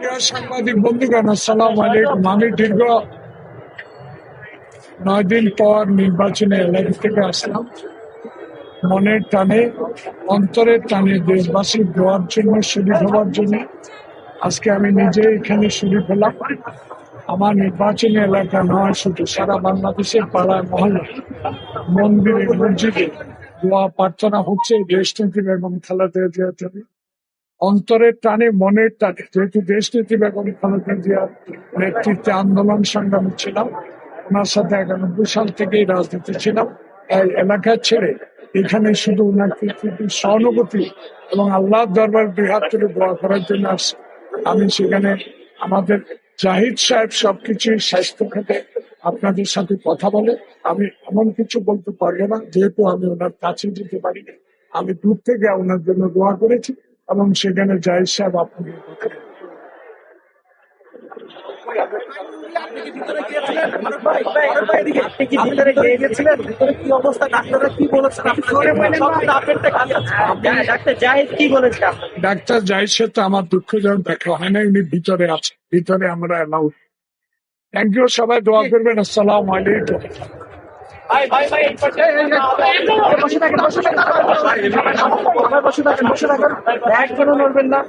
প্রিয় সাংবাদিক বন্ধুগণ, আসসালাম আলাইকুম। আমি দীর্ঘ নয় দিন পর নির্বাচনে এলাকা থেকে আসলাম। মনের টানে, অন্তরের টানে দেশবাসীর দোয়ার জন্য শরীর হওয়ার জন্য। আজকে আমি নিজে এখানে শরীর হলাম। আমার নির্বাচনী এলাকা নয়, শুধু সারা বাংলাদেশের পাড়ায় মহল্লা মন্দিরে, মসজিদে দোয়া প্রার্থনা হচ্ছে দেশনীতি এবং দেওয়ার জন্য অন্তরের টানে মনের টানে যেহেতু দেশনীতি বেগম খালেদা জিয়ার নেতৃত্বে আন্দোলন সংগ্রামী ছিলাম, ওনার সাথে একানব্বই সাল থেকেই রাজনীতি ছিলাম। এই এলাকা ছেড়ে এখানে শুধু ওনার সহানুভূতি এবং আল্লাহর দরবার দুই তুলে দোয়া করার জন্য আসছি। আমি সেখানে আমাদের জাহিদ সাহেব সবকিছুই স্বাস্থ্য খাতে আপনাদের সাথে কথা বলে, আমি এমন কিছু বলতে পারব না, যেহেতু আমি ওনার কাছে যেতে পারি আমি দূর থেকে ওনার জন্য দোয়া করেছি। এবং সেখানে জাহিদ সাহেব আপনাদের আপনি কি ভিতরে গিয়েছিলেন ফারুক ভাই ফারুক ভাই এদিকে আপনি কি ভিতরে গিয়ে গেছিলেন ভিতরে কি অবস্থা ডাক্তাররা কি বলেছেন আপনি শুনে বললেন না আপডেটটা কি ডাক্তার জাহিদ জাহিদ সাথে আমার দুঃখজনক দেখা হয় না উনি ভিতরে আছে। ভিতরে আমরা অ্যালাউড থ্যাংক ইউ সবাই দোয়া করবেন। আসসালাম আলাইকুম। বসে থাকেন বসে থাকেন বসে থাকেন বসে এক কোনো নড়বেন না